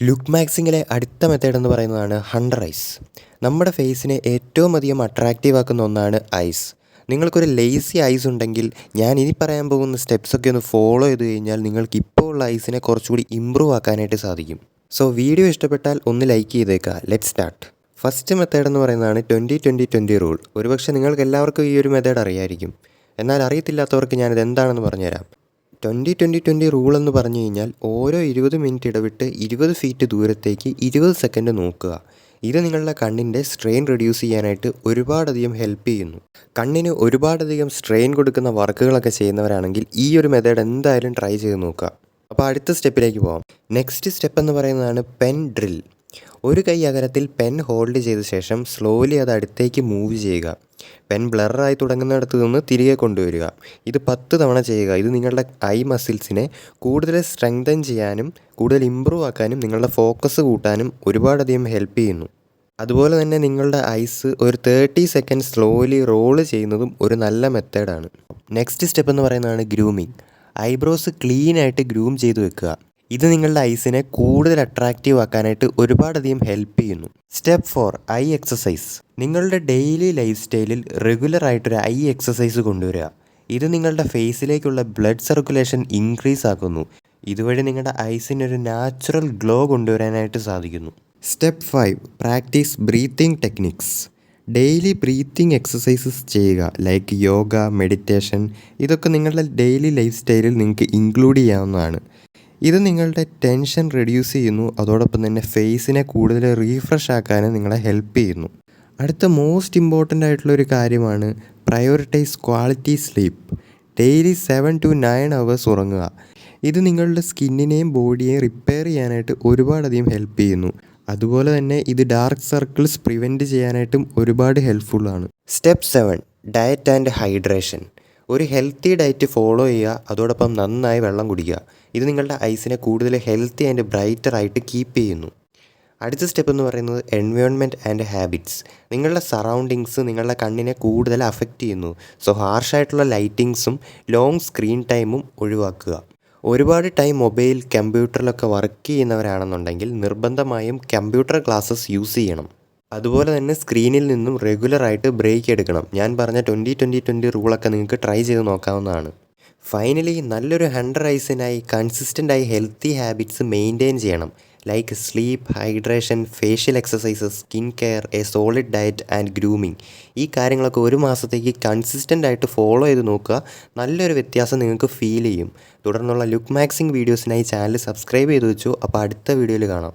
Look മാക്സിങ്ങിലെ അടുത്ത method എന്ന് പറയുന്നതാണ് ഹണ്ടർ ഐസ് നമ്മുടെ ഫേസിനെ ഏറ്റവും അധികം അട്രാക്റ്റീവ് ആക്കുന്ന ഒന്നാണ് ഐസ് നിങ്ങൾക്കൊരു ലേസി ഐസ് ഉണ്ടെങ്കിൽ ഞാൻ ഇനി പറയാൻ പോകുന്ന സ്റ്റെപ്സൊക്കെ ഒന്ന് ഫോളോ ചെയ്ത് കഴിഞ്ഞാൽ നിങ്ങൾക്ക് ഇപ്പോൾ ഉള്ള ഐസിനെ കുറച്ചുകൂടി ഇമ്പ്രൂവ് ആക്കാനായിട്ട് സാധിക്കും. സോ വീഡിയോ ഇഷ്ടപ്പെട്ടാൽ ഒന്ന് ലൈക്ക് ചെയ്തേക്കുക ലെറ്റ് സ്റ്റാർട്ട് ഫസ്റ്റ് മെത്തേഡ് എന്ന് പറയുന്നതാണ് ട്വന്റി ട്വന്റി ട്വന്റി റൂൾ ഒരുപക്ഷെ നിങ്ങൾക്ക് എല്ലാവർക്കും ഈ ഒരു മെത്തേഡ് അറിയായിരിക്കും. എന്നാൽ അറിയത്തില്ലാത്തവർക്ക് ഞാനിത് എന്താണെന്ന് പറഞ്ഞുതരാം. ട്വന്റി ട്വന്റി ട്വന്റി റൂൾ എന്ന് പറഞ്ഞു കഴിഞ്ഞാൽ ഓരോ ഇരുപത് മിനിറ്റ് ഇടവിട്ട് ഇരുപത് ഫീറ്റ് ദൂരത്തേക്ക് ഇരുപത് സെക്കൻഡ് നോക്കുക. ഇത് നിങ്ങളുടെ കണ്ണിന്റെ സ്ട്രെയിൻ റെഡ്യൂസ് ചെയ്യാനായിട്ട് ഒരുപാടധികം ഹെൽപ്പ് ചെയ്യുന്നു. കണ്ണിന് ഒരുപാടധികം സ്ട്രെയിൻ കൊടുക്കുന്ന വർക്കുകളൊക്കെ ചെയ്യുന്നവരാണെങ്കിൽ ഈ ഒരു മെത്തേഡ് എന്തായാലും ട്രൈ ചെയ്ത് നോക്കുക. അപ്പോൾ അടുത്ത സ്റ്റെപ്പിലേക്ക് പോകാം നെക്സ്റ്റ് സ്റ്റെപ്പ് എന്ന് പറയുന്നതാണ് പെൻ ഡ്രിൽ. ഒരു കൈ അകലത്തിൽ പെൻ ഹോൾഡ് ചെയ്ത ശേഷം സ്ലോലി അത് അടുത്തേക്ക് മൂവ് ചെയ്യുക. പെൻ ബ്ലറായി തുടങ്ങുന്നിടത്ത് നിന്ന് തിരികെ കൊണ്ടുവരിക. ഇത് പത്ത് തവണ ചെയ്യുക. ഇത് നിങ്ങളുടെ ഐ മസിൽസിനെ കൂടുതൽ സ്ട്രെങ്തൻ ചെയ്യാനും കൂടുതൽ ഇമ്പ്രൂവ് ആക്കാനും നിങ്ങളുടെ ഫോക്കസ് കൂട്ടാനും ഒരുപാടധികം ഹെൽപ്പ് ചെയ്യുന്നു. അതുപോലെ തന്നെ നിങ്ങളുടെ ഐസ് ഒരു തേർട്ടി സെക്കൻഡ് സ്ലോലി റോൾ ചെയ്യുന്നതും ഒരു നല്ല മെത്തേഡാണ് നെക്സ്റ്റ് സ്റ്റെപ്പ് എന്ന് പറയുന്നതാണ് ഗ്രൂമിങ് ഐബ്രോസ് ക്ലീൻ ആയിട്ട് ഗ്രൂം ചെയ്ത് വെക്കുക. ഇത് നിങ്ങളുടെ ഐസിനെ കൂടുതൽ അട്രാക്റ്റീവ് ആക്കാനായിട്ട് ഒരുപാടധികം ഹെൽപ്പ് ചെയ്യുന്നു. സ്റ്റെപ്പ് ഫോർ ഐ എക്സസൈസ് നിങ്ങളുടെ ഡെയിലി ലൈഫ് സ്റ്റൈലിൽ റെഗുലറായിട്ടൊരു ഐ എക്സസൈസ് കൊണ്ടുവരിക. ഇത് നിങ്ങളുടെ ഫേസിലേക്കുള്ള ബ്ലഡ് സർക്കുലേഷൻ ഇൻക്രീസ് ആക്കുന്നു. ഇതുവഴി നിങ്ങളുടെ ഐസിനൊരു നാച്ചുറൽ ഗ്ലോ കൊണ്ടുവരാനായിട്ട് സാധിക്കുന്നു. Step five practice breathing techniques daily breathing exercises ചെയ്യുക ലൈക്ക് യോഗ മെഡിറ്റേഷൻ ഇതൊക്കെ നിങ്ങളുടെ ഡെയിലി ലൈഫ് സ്റ്റൈലിൽ നിങ്ങൾക്ക് ഇൻക്ലൂഡ് ചെയ്യാവുന്നതാണ്. ഇത് നിങ്ങളുടെ ടെൻഷൻ റെഡ്യൂസ് ചെയ്യുന്നു. അതോടൊപ്പം തന്നെ ഫേസിനെ കൂടുതൽ റീഫ്രഷ് ആക്കാനും നിങ്ങളെ ഹെൽപ്പ് ചെയ്യുന്നു. അടുത്ത മോസ്റ്റ് ഇമ്പോർട്ടന്റ് ആയിട്ടുള്ള ഒരു കാര്യമാണ് prioritise quality sleep daily seven to nine hours ഉറങ്ങുക. ഇത് നിങ്ങളുടെ സ്കിന്നിനെയും ബോഡിയെയും റിപ്പയർ ചെയ്യാനായിട്ട് ഒരുപാടധികം ഹെൽപ്പ് ചെയ്യുന്നു. അതുപോലെ തന്നെ ഇത് ഡാർക്ക് സർക്കിൾസ് പ്രിവെന്റ് ചെയ്യാനായിട്ടും ഒരുപാട് ഹെൽപ്ഫുള്ളാണ് step seven diet and hydration ഒരു ഹെൽത്തി ഡയറ്റ് ഫോളോ ചെയ്യുക അതോടൊപ്പം നന്നായി വെള്ളം കുടിക്കുക. ഇത് നിങ്ങളുടെ ഐസിനെ കൂടുതൽ ഹെൽത്തി ആൻഡ് ബ്രൈറ്റർ ആയിട്ട് കീപ്പ് ചെയ്യുന്നു. അടുത്ത സ്റ്റെപ്പ് എന്ന് പറയുന്നത് എൻവയോൺമെന്റ് ആൻഡ് ഹാബിറ്റ്സ് നിങ്ങളുടെ സറൗണ്ടിങ്സ് നിങ്ങളുടെ കണ്ണിനെ കൂടുതൽ അഫക്റ്റ് ചെയ്യുന്നു. സോ ഹാർഷായിട്ടുള്ള ലൈറ്റിങ്സും ലോങ് സ്ക്രീൻ ടൈമും ഒഴിവാക്കുക. ഒരുപാട് ടൈം മൊബൈൽ കമ്പ്യൂട്ടറിലൊക്കെ വർക്ക് ചെയ്യുന്നവരാണെന്നുണ്ടെങ്കിൽ നിർബന്ധമായും കമ്പ്യൂട്ടർ ക്ലാസ്സസ് യൂസ് ചെയ്യണം. അതുപോലെ തന്നെ സ്ക്രീനിൽ നിന്നും റെഗുലറായിട്ട് ബ്രേക്ക് എടുക്കണം. ഞാൻ പറഞ്ഞ ട്വന്റി ട്വന്റി ട്വന്റി റൂളൊക്കെ നിങ്ങൾക്ക് ട്രൈ ചെയ്ത് നോക്കാവുന്നതാണ്. ഫൈനലി നല്ലൊരു ഹൺഡ്രഡ് ഐസിനായി കൺസിസ്റ്റന്റായി ഹെൽത്തി ഹാബിറ്റ്സ് മെയിന്റെയിൻ ചെയ്യണം. Like sleep hydration facial exercises skin care a solid diet and grooming ഈ കാര്യങ്ങളൊക്കെ ഒരു മാസത്തേക്ക് കൺസിസ്റ്റന്റ് ആയിട്ട് ഫോളോ ചെയ്ത് നോക്കുക. നല്ലൊരു വ്യത്യാസം നിങ്ങൾക്ക് ഫീൽ ചെയ്യും. തുടർന്നുള്ള ലുക്ക് മാക്സിംഗ് വീഡിയോസിനായി ചാനൽ സബ്സ്ക്രൈബ് ചെയ്ത് വെച്ചു. അപ്പോൾ അടുത്ത വീഡിയോയിൽ കാണാം.